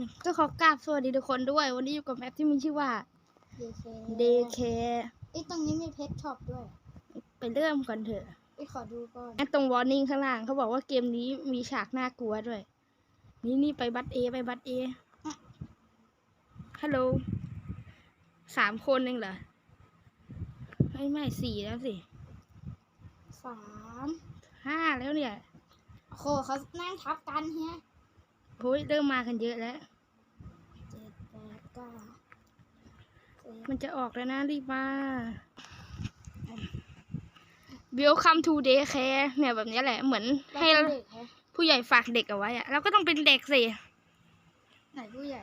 หนึ่งก็ขอกราบสวัสดีทุกคนด้วย วันนี้อยู่กับแอปที่มีชื่อว่า DK DK ไอยตรงนี้มีเพชรช็อปด้วย ไปเริ่มก่อนเถอะไอยขอดูก่อนไอ้ตรงวอร์นิ่งข้างล่างเขาบอกว่าเกมนี้มีฉากน่ากลัวด้วย นี่นี่ไปบัตเอไปบัตเอฮัลโหลสามคนเองเหรอ ไม่ไม่สี่แล้วสิสามห้าแล้วเนี่ยโอ้โหเขานั่งทับกันเฮียโอ้ยเริ่มมากันเยอะแล้ว เจ็ดแปดเก้าสิบ มันจะออกแล้วนะรีบมา Welcome to daycare เนี่ยแบบนี้แหละเหมือนให้แล้วเด็กเหรอผู้ใหญ่ฝากเด็กเอาไว้อะเราก็ต้องเป็นเด็กสิไหนผู้ใหญ่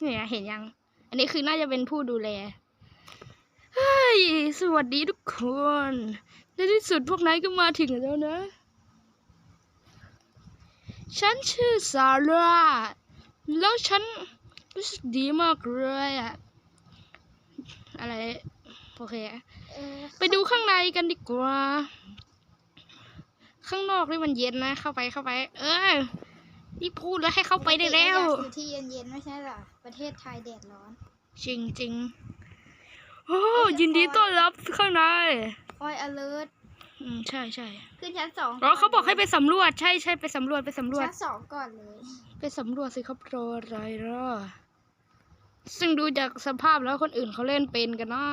เนี่ยเห็นยัง อันนี้คือน่าจะเป็นผู้ดูแลเฮ้ยสวัสดีทุกคนในที่สุดพวกนายก็มาถึงแล้วนะ ฉันชื่อซาร่า แล้วฉันรู้สึกดีมากเลยอะ อะไร โอเคเออไปดูข้างในกันดีกว่า ข้างนอกนี่มันเย็นนะ เข้าไปเข้าไป เออ นี่พูดแล้วให้เข้าไปได้แล้วปกติก็อยากอยู่ที่เย็นๆไม่ใช่เหรอ ประเทศไทยแดดร้อน จริงจริงๆโอ้ยินดีต้อนรับข้างในคอย alert อืมใช่ใช่ขึ้นชั้นสองอ๋อเขาบอกให้ไปสำรวจ ใช่ใช่ไปสำรวจไปสำรวจ ชั้นสองก่อนเลย ไปสำรวจสิครับรออะไรรอ ซึ่งดูจากสภาพแล้วคนอื่นเขาเล่นเป็นกันนะ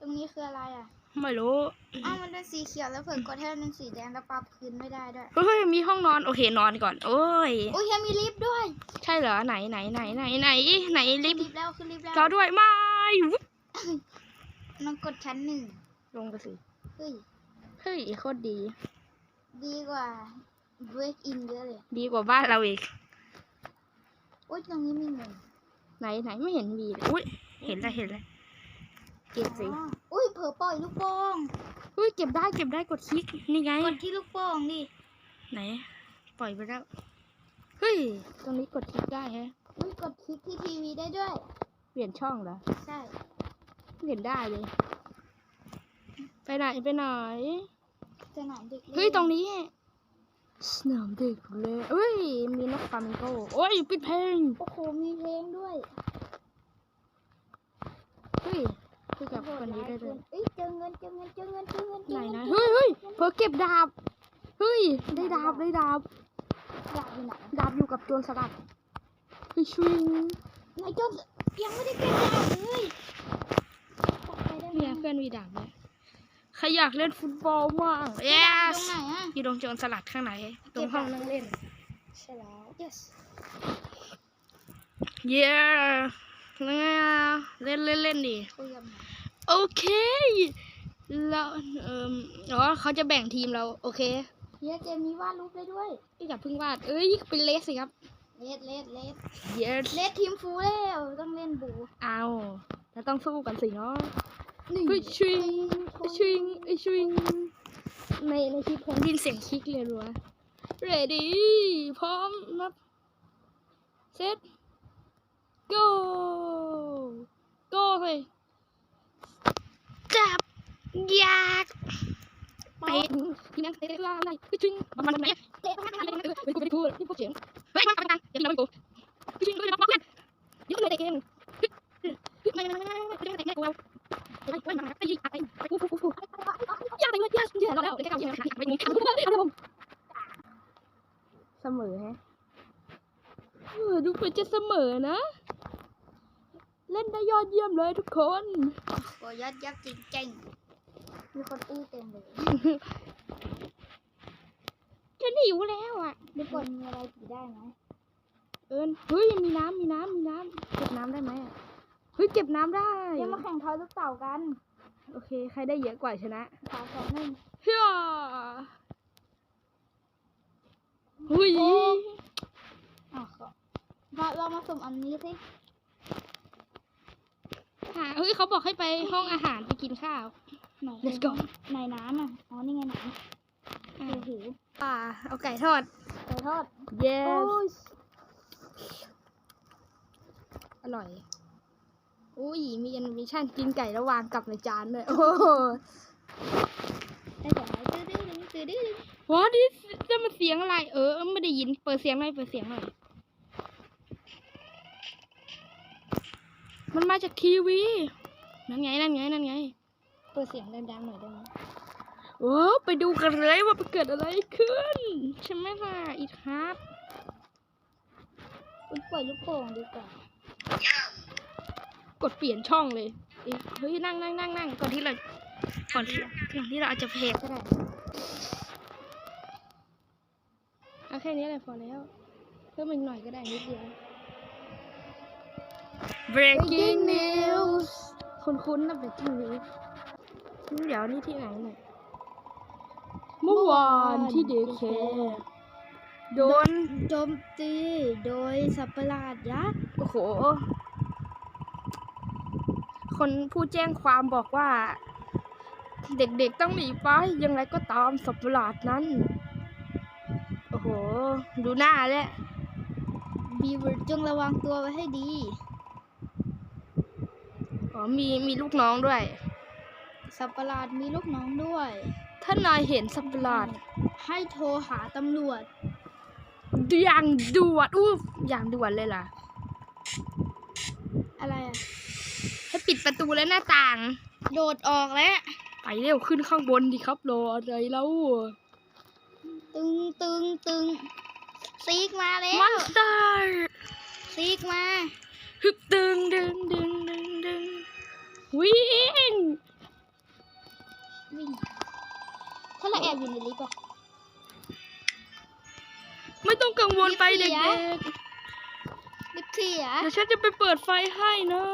ตรงนี้คืออะไรอะ ไม่รู้ อ้าวมันเป็นสีเขียวแล้วเผื่อกดให้มันเป็นสีแดงแล้วปรับคืนไม่ได้ด้วย เฮ้ยมีห้องนอนโอเคนอนก่อน โอ้ยอุ้ยยังมีลิฟต์ด้วย ใช่เหรอไหนไหนไหนไหนไหนไหนลิขึ้นฟต์ลิฟต์แล้วขึ้นลิฟต์แล้วรอด้วยไม่วุ๊บน้องกดชั้นหนึ่งลงไปสิ เฮ้ย เฮ้ยโคตรดี ดีกว่า break in เยอะเลย ดีกว่าบ้านเราอีกอุ้ยตรงนี้มีเงิน ไหนไหนไม่เห็นมีเลยอุ้ยเห็นแล้วเห็นแล้วเก็บสิอ๋ออุ้ยเผลอปล่อยลูกโป่งอุ้ยเก็บได้เก็บได้กดคลิกนี่ไงกดที่ลูกโป่งดิไหน ปล่อยไปแล้วเฮ้ยตรงนี้กดคลิกได้ฮะอุ้ยกดคลิกที่ทีวีได้ด้วย เปลี่ยนช่องเหรอใช่ไม่เห็นได้เลย ไปไหนไปไหนสนามเด็กล่นเฮ้ยตรงนี้ สนามเด็กเลยเอ้ย มีนกฟลามิงโกโอ้ย ปิดเพลง โอ้โห มีเพลงด้วย เฮ้ยคุยกับคนนี้ได้ด้วยเอ้ย เจอเงิน เจอเงิน เจอเงิน เจอเงินเจไหนอเงินะจอเฮ้ยเฮ้ยเพิ่อเก็บดาบ เฮ้ย ได้ดาบ ได้ดาบอยากอยู่ไหน ดาบอยู่กับโจรสลัดเฮ้ยชิงนายโจนยังไม่ได้เก็บดาบเลยกลับไปได้ไหมเนี่ยเพื่อนมีดาบเลย ใครอยากเล่นฟุตบอลบ้างเอ๊ yes ตรงไหนอะอยู่ตรงโจรสลัดข้างในตรงห้องนั่งเล่น ใช่แล้ว yes เย้เนี่ยเล่นเล่นเล่นดิคุยกับหมาโอเคแล้วเอ่ออ๋อเขาจะแบ่งทีมเรา โอเคเฮียเกมนี้วาดรูปได้ด้วยอย่าเพิ่งวาด เอ้ยเป็นเลสสิครับเลดเลดเลดเย้เลดทีมฟูแล้วต้องเล่นบู เอาเราต้องสู้กันสิเนาะ คือชิงชิงชิงในในคลิปผมยินเสียงคลิกเลยรัวเรดี้พร้อมนับเซต go go เลยจับยากไปพี่นักเตะลาอะไรคือชิงมันมันไหนเตะมันอะไรมันเป็นกูเป็นกูนี่พวกเสียงเฮ้ยมันเป็นกันอย่าทำเป็นกูคือชิงก็เลยรับรับเพื่อนยกเลยเตะเกมไม่ไม่ไม่ไม่ไม่ไม่เตะกูเอา เราแล้วเดี๋ยวแกเอาอย่างนั้นไปมึงทำกูทำผมเสมอฮะเออดูเหมือนจะเสมอนะ เล่นได้ยอดเยี่ยมเลยทุกคนโอ้ยอดยักษ์จริงเก่งมีคนอู้เต็มเลยจะหิวแล้วอะมีคนมีอะไรผีได้ไหมเอิญเฮ้ยมีน้ำมีน้ำมีน้ำเก็บน้ำได้ไหมอะ เฮ้ยเก็บน้ำได้ เดี๋ยวมาแข่งทอยลูกเต่ากันโอเค ใครได้เยอะกว่าชนะสามสองหนึ่งเฮ้ยเฮ้ยอะขอมาเรามาสุ่มอันนี้สิหาเฮ้ยเขาบอกให้ไปห้องอาหารไปกินข้าว ไหน Let's go ในน้ำอะ อ๋อ นี่ไงหนังอะหิวหิวอ่าเอาไก่ทอดขอโทษเย้โอ้ยอร่อย อุ้ยมีแอนิเมชั่นกินไก่แล้ววางกลับในจานด้วยโอ้โหได้เดี๋ยวตื้อดื้อดึงตื้อดื้อดึงว้าดิจะมาเสียงอะไร เออ ไม่ได้ยิน เปิดเสียงหน่อย เปิดเสียงหน่อย มันมาจากทีวี นั่นไง นั่นไง นั่นไง เปิดเสียงดังๆหน่อยได้ไหมโอ้ไปดูกันเลยว่าเกิดอะไรขึ้น ใช่ไหมล่ะ อีทฮาร์ดอุ๊ยปล่อยลูกโป่งดีกว่า กดเปลี่ยนช่องเลยเอ๊ะเฮ้ยนั่งนั่งนั่งนั่งก่อนที่เราก่อนที่ก่อนที่เราอาจจะเพลก็ได้เอาแค่นี้แหละพอแล้ว เพิ่มอีกหน่อยก็ได้นิดเดียว breaking news คุ้นๆนะ breaking news เดี๋ยวนี่ที่ไหนเนี่ยเมื่อวานที่เดคแคร์โดนโจมตีโดยสัตว์ประหลาดยักษ์ โอ้โห คนผู้แจ้งความบอกว่า เด็กๆต้องหนีไปยังไงก็ตามสัตว์ประหลาดนั้น โอ้โห ดูหน้าแล้วบีเวอร์จงระวังตัวไว้ให้ดี อ๋อมีมีลูกน้องด้วย สัตว์ประหลาดมีลูกน้องด้วย ถ้านายเห็นสัตว์ประหลาด ให้โทรหาตำรวจอย่างด่วนอู้อย่างด่วนเลยล่ะ อะไรอะให้ ปิดประตูและหน้าต่าง โดดออกแล้ว ไปเร็วขึ้นข้างบนดิครับรออะไรแล้วตึงตึงตึงซีกมาแล้วมอนสเตอร์ซีกมาฮึบดึงดึงดึงดึงดึงวิ่งวิ่งถ้าเราแอบอยู่ในลิฟต์อะไม่ต้องกังวลไปลิเด็ฟต์กเสียลิฟต์เสียๆเดี๋ยวฉันจะไปเปิดไฟให้นะ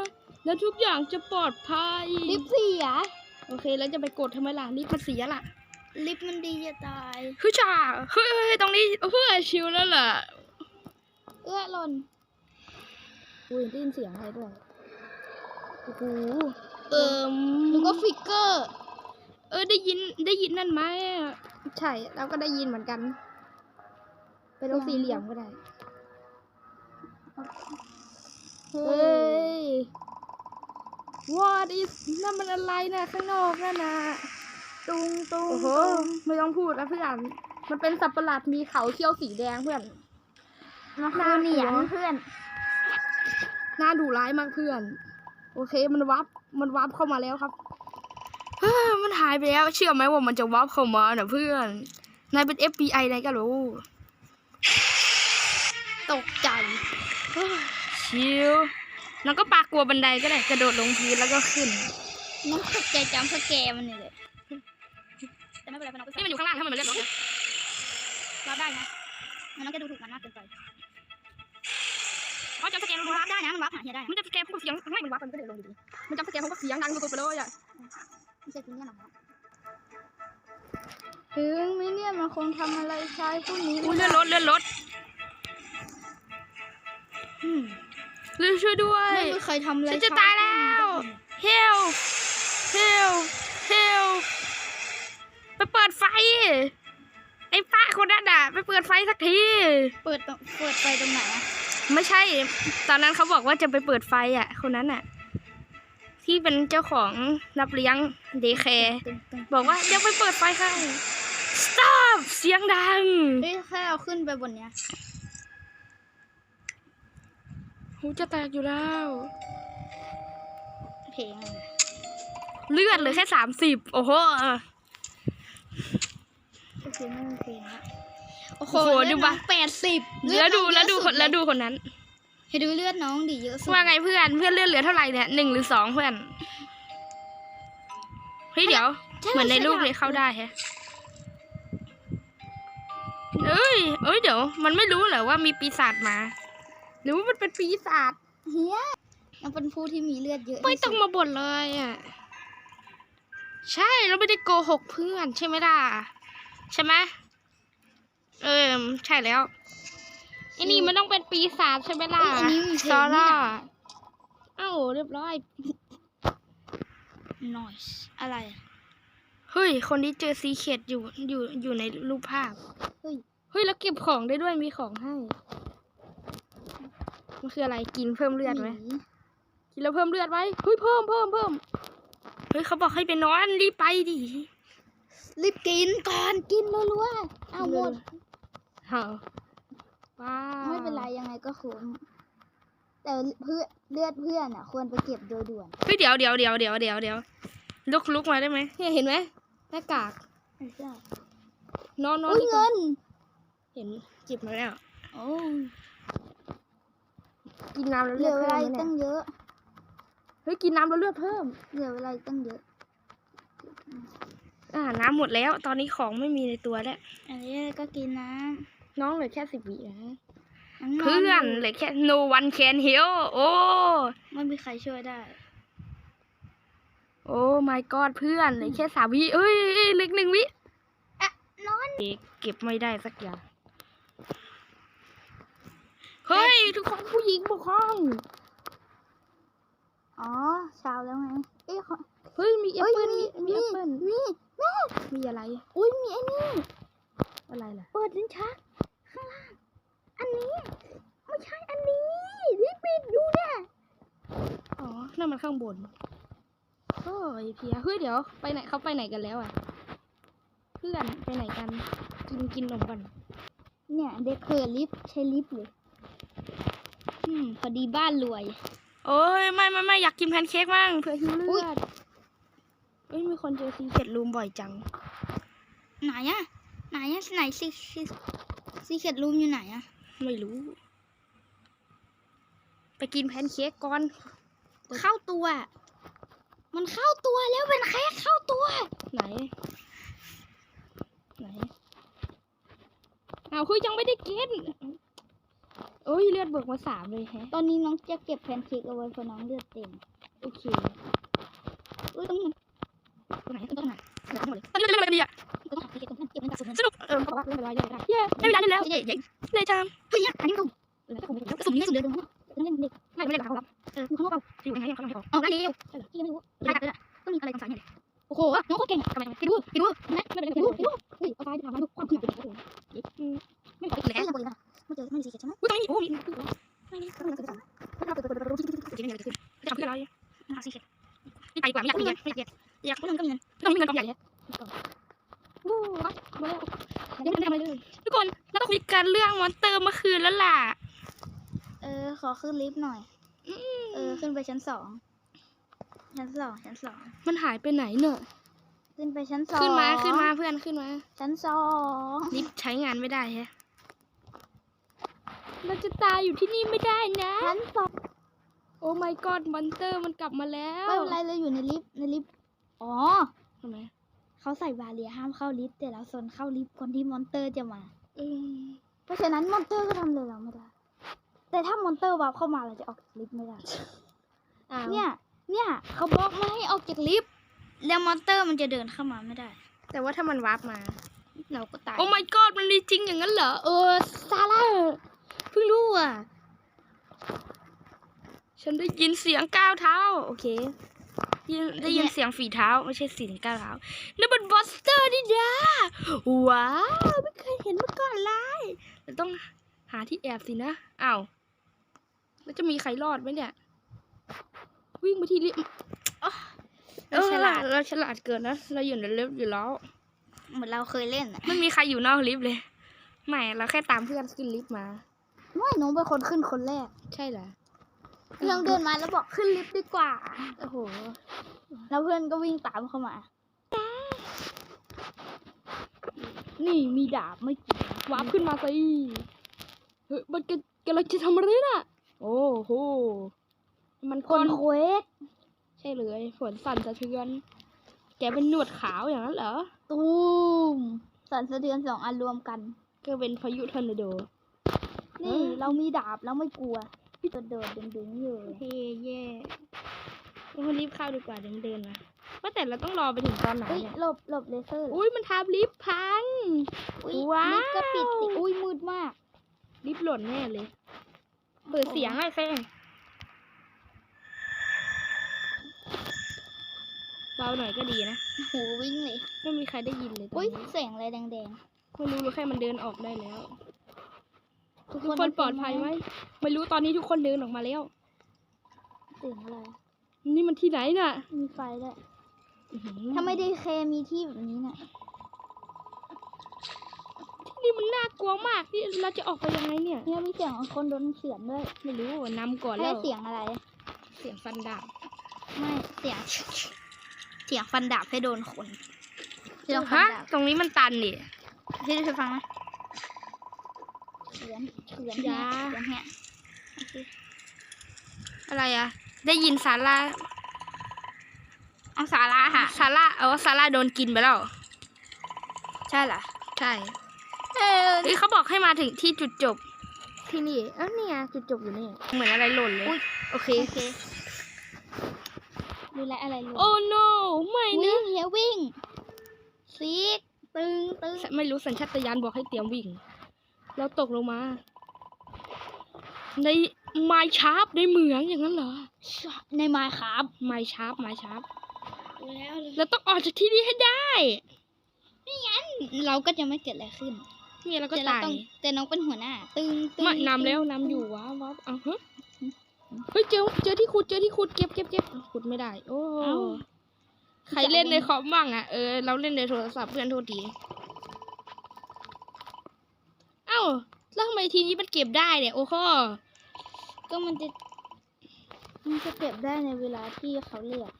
แล้วทุกอย่างจะปลอดภัย ลิฟต์เสีย โอเค แล้วจะไปกดทำไมล่ะลิฟต์มันเสียล่ะลิฟต์มันดีจะตายคือจ่าเฮ้ยเฮ้ยตรงนี้เฮ้ยชิลแล้วล่ะเอื้อหล่นอุ้ยได้ยินเสียงอะไรด้วยโอ้โหเออหรือว่าฟิกเกอร์ เออได้ยินได้ยินนั่นไหมอะใช่เราก็ได้ยินเหมือนกัน ไปตรงสี่เหลี่ยมก็ได้เฮ้เฮ้ยย what is นั่นมันอะไรนะข้างนอกนั่นนะตุงตุงโอ้โหไม่ต้องพูดแล้วเพื่อน มันเป็นสัตว์ประหลาดมีเขาเขี้ยวสีแดงเพื่อนมันคือเหนียงเพื่อนน่าดุร้ายมากเพื่อน โอเคมันวับมันวับเข้ามาแล้วครับเฮ้ยมันหายไปแล้ว เชื่อไหมว่ามันจะวับเข้ามาน่ะเพื่อนนายเป็น FBI นายก็รู้ ตกใจชิว แล้วก็ปากกลัวบันไดก็ได้กระโดดลงพื้นแล้วก็ขึ้นน้องตกใจจำสแกร์มันนี่เลยแต่ไม่เป็นไรเพราะน้องก็นี่มันอยู่ข้างล่างถ้ามันมาเลือดรถนะรับได้นะมันน้องจะดูถูกมันมากเกินไปอ๋อจำสแกนมัมันนรัวับบได้นะมันรับหาเฮียได้มันจะสแกนพวกเสียงไม่มันวับมันก็เดินลงดีๆมันจำสแกนพวกเสียงดังสุดๆไปเลยอะไม่ใช่คุณเนี่ยหรอกถึงมิเนี่ยมันคงทำอะไรชายผู้นี้อุ้ยเลื่อนรถเลื่อนรถอืมเลื่อนช่วยด้วย ไม่มีใครทำอะไรฉันจะตายแล้วเฮลเฮลเฮลไปเปิดไฟ ไอ้ป้าคนนั้นอะ ไปเปิดไฟสักที เปิดตรงเปิดไฟตรงไหนอะไม่ใช่ ตอนนั้นเขาบอกว่าจะไปเปิดไฟอะ คนนั้นอะ ที่เป็นเจ้าของรับเลี้ยงเดย์แคร์ตึงตึงบอกว่าเดี๋ยวไปเปิดไฟให้ stop เสียงดัง เฮ้ยแค่เราขึ้นไปบนเนี้ย หูจะแตกอยู่แล้ว เพลงอะไรเลือดเหลือแค่สามสิบโอ้โหโอเคไม่มีเพลงละโอ้โหโอ้โหเลืดูอดปะน้องแปดสิบแล้วดูแล้วดูคนแล้วดูคนนั้นให้ดูเลือดน้องดิเยอะสุดว่าไงเพื่อนเพื่อนเลือดเหลือเท่าไหร่เนี่ยหนึ่งหรือสองเพื่อนเฮ้ยเดี๋ยวเหมือนในรูปเลยเข้าได้แฮะเอ้ยเอ้ยเดี๋ยว มันไม่รู้เหรอว่ามีปีศาจมา หรือว่ามันเป็นปีศาจเฮียยังเป็นผู้ที่มีเลือดเยอะไม่ที่ต้องสุดมาบ่นเลยอะ ใช่เราไม่ได้โกหกเพื่อนใช่ไหมล่ะ ใช่ไหมเออใช่แล้วไอ้นี่มันต้องเป็นปีศาจใช่ไหมล่ะเอ้ยอันนี้มีเพลซางนี่ร่านะเอ้าเรียบร้อย noise อะไรอะ เฮ้ย คนที่เจอซีเคดอยู่อยู่อยู่ในรูปภาพ เฮ้ย เฮ้ย แล้วเก็บของได้ด้วยมีของให้ มันคืออะไรกินเพิ่มเลือดไหมหนีกินแล้วเพิ่มเลือดไว้เฮ้ยเพิ่มเพิ่มเพิ่มเฮ้ยเขาบอกให้ไปนอนรีบไปดิรีบกินก่อนกินรัวๆอ้าวหมดเฮ้าว้าวไม่เป็นไรยังไงก็คุ้มแต่เพื่อนเลือดเพื่อนอะ ควรไปเก็บโดยด่วนเฮ้ยเดี๋ยวเดี๋ยวเดี๋ยวเดี๋ยวเดี๋ยวเดี๋ยวลุกลุกมาได้ไหมเนี่ยเห็นไหมหน้ากากไม่ใช่นอนนอนอุ้ยดีกว่าเงิน เห็นเก็บมาแล้วโอ้ กินน้ำแล้วเหเลืลือดอเวเพิ่ลามอีกเนี่ตั้ยงเยอะ เฮ้ยกินน้ำแล้วเลือดเพิ่มเหลือเวลาอีกตั้งเยอะ อ่าน้ำหมดแล้ว ตอนนี้ของไม่มีในตัวแล้วอันนี้ก็กินน้น้องเหลือแค่สิบวินะำน้ำเพื่อนเหลือแค่ no one can help โอ้ ไม่มีใครช่วยได้ โอ้ my god เพื่อนเหลือแค่สามวิเอ้ยเอ้ยเหล็กหนึ่งวิอะนอนเอกเก็บไม่ได้สักอย่าง เฮ้ย ทุกคนผู้หญิงปกครอง อ๋อเช้าแล้วไง เอ๊ะขอเฮ้ย มีแอปเอ้ยเปิ้ลมีมีมีมีแอปเปิ้ลมีแม่มีอะไร อุ้ย มีไอ้นี่ อะไรล่ะ เปิดลิ้นชักข้างล่าง อันนี้ ไม่ใช่อันนี้ที่ปิดอยู่เนี่ย อ๋อ นั่นมันข้างบนโอ้ยเพียเฮ้ยเดี๋ยว ไปไหนเขาไปไหนกันแล้วอะ เพื่อนไปไหนกัน กินกินนมกัน เนี่ย เด็กเกิดลิฟต์ใช้ลิฟต์เลย อืมพอดีบ้านรวย โอ้ยไม่ไม่ไม่อยากกินแพนเค้กมั่งเผื่อหิวเลือุ๊ยอดเอ้ยมีคนเจอซีเค็ดรูมบ่อยจัง ไหนอะไหนอะไหนซีซีซีเค็ดรูมอยู่ไหนอะไม่รู้ ไปกินแพนเค้กก่อน เข้าตัว มันเข้าตัวแล้วเป็นแค่เข้าตัว ไหน ไหนอ้าวคือยังไม่ได้กิน โอ้ยเลือดเบิกมาสามเลยแฮะตอนนี้น้องจะเก็บแพนเค้กเอาไว้เพราะน้องเลือดเต็ม โอเคอุ้ยต้องตรงไหนตรงไหนตรงไหนตอนนี้เล่นอะไรดีอะต้องหาแพนเค้กตรงนั้นเก็บมันจากส่วนนั้นสนุกเออเขาบอกว่าเล่นอะไรได้เย้ได้เวลาเล่นแล้วเย้เย้เลยจังเฮ้ยอันนี้ต้องเออถ้าผมไม่กระสุนนี่กระสุนเดือดเลยต้องเล่นเด็กไม่ไม่เล่นกับเขาหรอกเอออยู่ข้างนอกเปล่าอยู่ในนี้เขาไม่ออกออกได้เร็วพี่ไม่รู้ได้กันเลยต้องมีอะไรตรงสายเนี่ยโอ้โหน้องโคตรเก่งอะทำไมไปดูไปดูนะไม่เป็นไปไรดูไม่ไปดู ที่ที่ที่เดี๋ยวเดี๋ยวจะทำเพื่ออะไรหาสีเขียวนี่ไปดีกว่าไม่อยากไม่มีเงิเงินนไม่อยากอยากไม่เงินก็เงินต้องมีเงินกองใหญ่โอ้ยมาแล้วยังไม่ได้ทำอะไรเลยทุกคนเราต้องคุยกันเรื่องมอนเตอร์เมื่อคืนแล้วล่ะ เออ ขอขึ้นลิฟต์หน่อยเออ ขึ้นไปชั้นสองชั้นสองชั้นสองมันหายไปไหนเนอะขึ้นไปชั้นสองขึ้นมาขึ้นมาเพื่อนขึ้นมา ชั้นสองลิฟต์ใช้งานไม่ได้แฮะเราจะตายอยู่ที่นี่ไม่ได้นะชั้นสองโอ้ my god มอนเตอร์มันกลับมาแล้วไม่เป็นไรเลยอยู่ในลิฟต์ในลิฟต์อ๋อทำไมเขาใส่บาเรียห้ามเข้าลิฟต์แต่เราโซนเข้าลิฟต์คนที่มอนเตอร์จะมาเออเพราะฉะนั้นมอนเตอร์ก็ทำเลยเราไม่ได้แต่ถ้ามอนเตอร์วาร์ปเข้ามาเราจะออกจากลิฟต์ไม่ได้อ้าวเนี่ย เนี่ยเขาบล็อกไม่ให้ออกจากลิฟต์แล้วมอนเตอร์มันจะเดินเข้ามาไม่ได้ แต่ว่าถ้ามันวาร์ปมา เราก็ตายโอ้ my god มันมีจริงอย่างนั้นเหรอเออซาร่าเพิ่งรู้อะ ฉันได้ยินเสียงก้าวเท้า โอเคยินได้ยินเสียงฝีเท้า ไม่ใช่เสียงก้าวเท้านั่นมันบอสเตอร์นี่นะว้าวไม่เคยเห็นมาก่อนเลยเราต้องหาที่แอบสินะอ้าวแล้วจะมีใครรอดไหมเนี่ย วิ่งไปที่ลิฟต์เราฉลาดเออเราฉลาดเกินนะเราอยู่ในลิฟต์อยู่แล้วเหมือนเราเคยเล่นอะไม่มีใครอยู่นอกลิฟต์เลย ไม่เราแค่ตามเพื่อนขึ้นลิฟต์มาไม่น้องเป็นคนขึ้นคนแรก ใช่เหรอ เพื่อนเดินมาแล้วบอกขึ้นลิฟต์ดีกว่า โอ้โห แล้วเพื่อนก็วิ่งตามเข้ามา นี่มีดาบไม่กี่วาร์ปขึ้นมาสิเฮ้ยมันกกำลังจะทำอะไรน่ะ โอ้โห มันคก้อนนเควสใช่เลยฝนสั่นสะเทือน แกเป็นหนวดขาวอย่างนั้นเหรอ ตูม สั่นสะเทือนสองอันรวมกัน ก็เป็นพายุทอร์นาโด นี่อืมเรามีดาบแล้วไม่กลัว โดดโดดดึงดึงๆอยู่เฮ้แย่เรารีบเข้าดีกว่าเดินเดินมาว่าแต่เราต้องรอไปถึงตอนไหนเอ้ยเนี่ยหลบหลบเลเซอร์เหรออุ้ยมันทับลิฟต์พังอุ้ยว้าวลิฟต์ก็ปิดสิอุ้ยมืดมากลิฟต์หล่นแน่เลย เปิดเสียงให้แฟงเบาหน่อยก็ดีนะโหวิ่งเลย ไม่มีใครได้ยินเลยตอนอุ้ยนี้เสียงอะไรแดงไม่รู้รู้แค่มันเดินออกได้แล้ว ๆทุกคนปลอดภัยไหมไม่รู้ตอนนี้ทุกคนเดินออกมาแล้ว เสียงอะไร นี่มันที่ไหนน่ะมีไฟด้วยอื้อหือถ้าไม่ได้เคมีที่แบบนี้น่ะที่นี่มันน่ากลัวมากนี่เราจะออกไปยังไงเนี่ย เนี่ยมีเสียงของคนโดนเฉือนด้วยไม่รู้นำก่อนให้แล้วเสียงอะไร เสียงฟันดาบไม่เสียง เสียงฟันดาบให้โดนคนเสียงฟันฮะดาบตรงนี้มันตันนี่พี่เคยฟังไห มเฉือนเฉือนอย่าเฉือนเนี่ยโอเคอะไรอะได้ยินซาร่าเอาสาระค่ะซาร่าเอาซาร่าโดนกินไปแล้ว ใช่เหรอ ใช่เออเฮ้ยเขาบอกให้มาถึงที่จุดจบ ที่นี่เอ้านี่ไงจุดจบอยู่นี่ เหมือนอะไรหล่นเลยโอเค โอเคดูแลอะไรรู้โอ้ no ไม่วิ่นะงเฮียวิ่งซีกตึงตึง ไม่รู้สัญชาตญาณบอกให้เตรียมวิ่ง แล้วตกลงมา ในไม้ชาร์ปในเหมืองอย่างนั้นเหรอ ในไม้ครับไม้ชาร์ปไม้ชาร์ปแล้วแล้วต้องออกจากที่นี่ให้ได้เราก็จะไม่เกิดอะไรขึ้นเนี่ยเราก็แต่เราตายต้องแต่น้องเป็นหัวหน้า ตึงตึงมานำแล้วนำอยู่ว้าวว้าวเอาฮะเฮ้ยเจอเจอที่ขุดเจอที่ขุดเก็บเก็บเก็บขุดไม่ได้ โอ้ เอ้า ใครเล่นในคอมบ้างอะเออเราเล่นในโทรศัพท์เพื่อนโทษทีเอ้าแล้วทำไมทีนี้มันเก็บได้เนี่ยโอ้โหก็มันจะมันจะเก็บได้ในเวลาที่เขาเรียก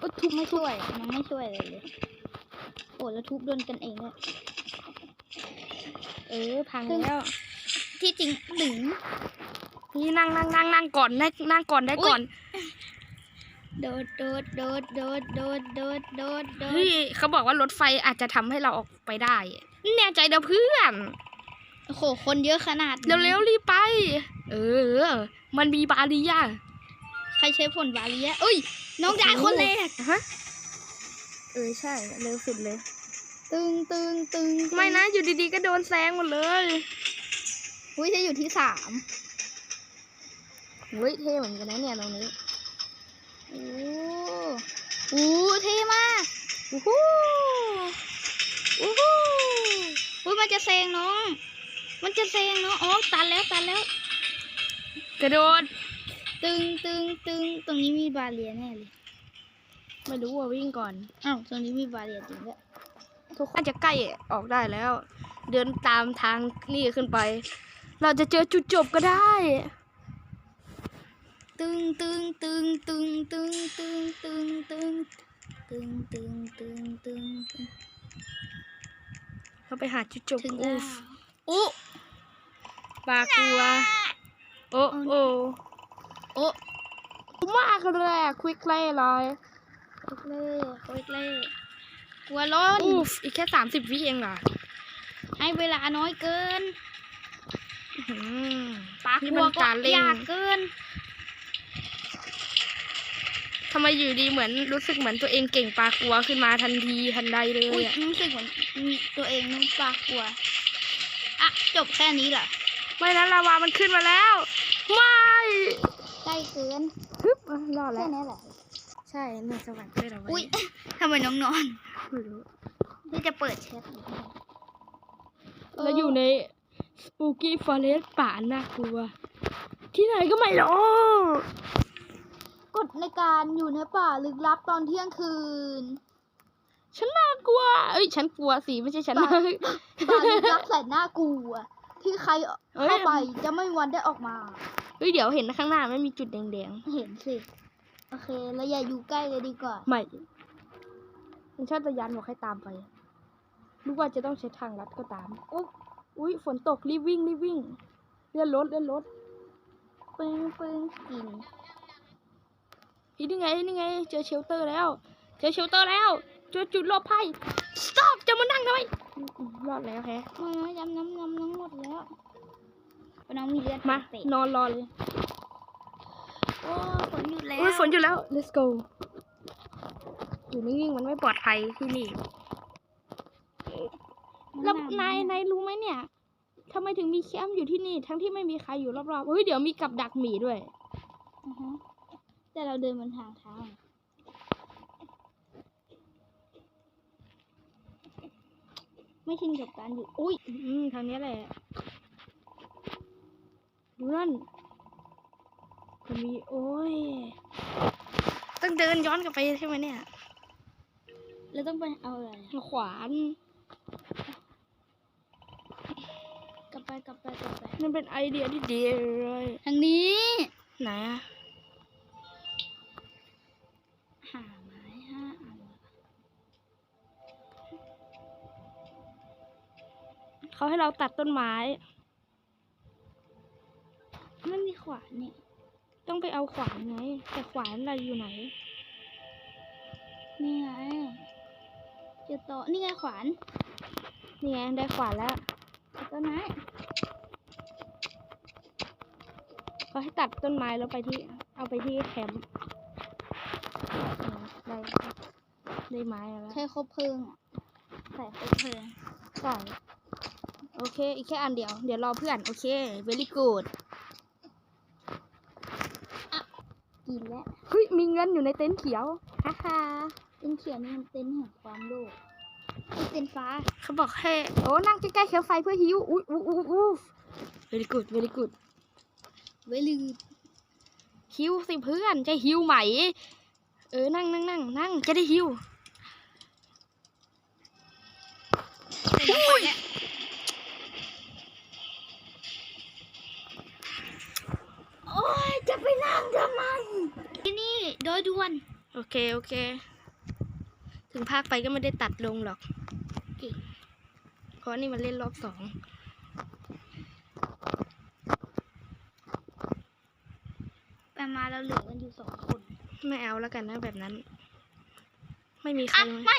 ก็ทุบไม่ช่วยน้องไม่ช่วยอะไรเลยโอ้แล้วทุบโดนกันเองเลยเออพังแล้วที่จริงดึงนี่นั่งนั่งนั่งนั่งก่อนนั่งนั่งก่อนได้ก่อน โดดโดดโดดโดดโดดโดดโดดโดเฮ้ดยเขาบอกว่ารถไฟอาจจะทำให้เราออกไปได้ แน่ใจเด้อเพื่อน โอ้โห คนเยอะขนาดนี้เร็วๆรีบไป เออ มันมีบาเรียใครใช้ผลบาเลียเอ้ย น้องได้คนแรกฮะ เออใช่ เร็วสุดเลยตึงตึงตึงตึงไม่นะ อยู่ดีๆก็โดนแซงหมดเลยอุ้ยจะอยู่ที่สามเฮ้ยเท่เหมือนกันนะเนี่ยตรงนี้โอ้โหเท่มากอู้หู้อู้หู้อุ้ยมันจะแซงน้อง มันจะแซงน้องอ๋อตันแล้วตันแล้ว กระโดด ตึงตึงตึงตรงนี้มีบาเลียแน่เลยไม่รู้ว่าวิ่งก่อน อ้าวตรงนี้มีบาเลียจริงด้วยทุกคนจะใกล้ออกได้แล้ว เดินตามทางนี่ขึ้นไป เราจะเจอจุดจบก็ได้ ตึงตึงตึงตึงตึงตึงตึงตึงตึงตึงตึงตึงตึงเราไปหาจุดจบถึงอูแล้วฟ อู้ปลากลัว โอ้โอ้โอ้มากเลยควิกเล่เลยควิกเล่ควิกเล่กลัวร้อนอูฟอีกแค่สามสิบวิเองเหรอให้เวลาน้อยเกินอื้อหือปากนี่กมัลัวนก็การเล่นยากเกินทำไมอยู่ดีเหมือนรู้สึกเหมือนตัวเองเก่งปลากลัวขึ้นมาทันทีทันใดเลอุ้ยยอะรู้สึกเหมือนมีตัวเองนุ่มปากกลัว อะจบแค่นี้เหรอไม่นะลาวามันขึ้นมาแล้ว ไม่ใกล้เกินฮึบอะรอดแค่แล้วนี้แหละใช่ในสวรรค์ด้วยเหรอวะอุ้ยทำไมน้องนอนไม่รู้ที่จะเปิดแชทเราอยู่ใน spooky forest ป่าน่ากลัว ที่ไหนก็ไม่รู้กฎในการอยู่ในป่าลึกลับตอนเที่ยงคืน ฉันน่ากลัว เอ้ย ฉันกลัวสิไม่ใช่ฉันป่านะ ป่าลึกลับแสนน่ากลัวที่ใครเอ้ยเข้าไปจะไม่มีวันได้ออกมา เฮ้ยเดี๋ยวเห็นข้างหน้าไม่มีจุดแดงเห็นสิ โอเค แล้วอย่าอยู่ใกล้เลยดีกว่า ๆ ไม่ฉันชาตยานบอกให้ตามไปรู้ว่าจะต้องใช้ทางลัดก็ตามโอ้อุ้ยฝนตกรีบวิ่งรีบวิ่งเลื่อนรถเลื่อนรถปึ้งปึ้งกิน อีนี่ไงนี่ไง เจอเชลเตอร์แล้ว เจอเชลเตอร์แล้วเจอจุดหลบภัย stop จะมานั่งทำไมอืมอืม รอดแล้วแฮะมายำน้ำน้ำน้ำหมดแล้วน้องมีเลือดมาเป็ดนอนรอเลยโอ้ฝนหยุดแล้วอุ้ยฝนหยุดแล้ว let's go อยู่นิ่งๆมันไม่ปลอดภัยที่นี่แล้วนายนายรู้ไหมเนี่ยทำไมถึงมีแคมป์อยู่ที่นี่ ทั้งที่ไม่มีใครอยู่รอบๆเฮ้ยเดี๋ยวมีกับดักหมีด้วยอือฮะแต่เราเดินบนทางเท้า ไม่ชินกับการอยู่ อุ้ยอืมทางนี้แหละ ดูนั่นมันมี โอ้ย ต้องเดินย้อนกลับไปใช่ไหมเนี่ยเราต้องไปเอาอะไร ขวานไปกลับไปกลับไป มันเป็นไอเดียที่ดีเลย ทางนี้ ไหนอะ เขาให้เราตัดต้นไม้ไม่มีขวานนี่ ต้องไปเอาขวานไง แต่ขวานเราอยู่ไหน นี่ไงเจอโต๊ะนี่ไงขวาน นี่ไงได้ขวานแล้วเจอต้นไม้เขาให้ตัดต้นไม้แล้วไปที่ เอาไปที่แคมป์ได้ได้ไม้แล้วใช้ครบเพลิงอะใส่ครบเพลิงใส่ โอเค อีกแค่อันเดียว เดี๋ยวรอเพื่อน โอเค very good กินแล้ว เฮ้ย มีเงินอยู่ในเต็นท์เขียว ฮ่าฮ่าเต้นเขียวนี่มันเต้นแห่งความโลภนี่เต้นฟ้า เขาบอกให้ โอ้ นั่งใกล้ๆเขียวไฟเพื่อหิว อุ้ยอุ้ยอุ้ยอุ้ย very good very good ไว้ลืมหิวสิเพื่อน จะหิวไหม เออ นั่งนั่งนั่งนั่งจะได้หิวอุ้ย โดยด่วน โอเค โอเค ถึงภาคไปก็ไม่ได้ตัดลงหรอกเก่งเพราะนี่มันเล่นรอบสองไปมาเราเหลือกันอยู่สองคน ไม่เอาแล้วกันนะแบบนั้น ไม่มีใครอะไหมไม่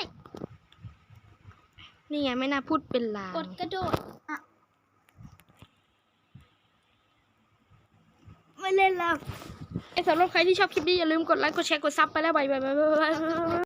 นี่ไงไม่น่าพูดเป็นลางกดกระโดดอะไม่เล่นแล้ว ไอสำหรับใครที่ชอบคลิปนี้อย่าลืมกดไลค์กดแชร์กดซับไปแล้วบายบายบายบายบาย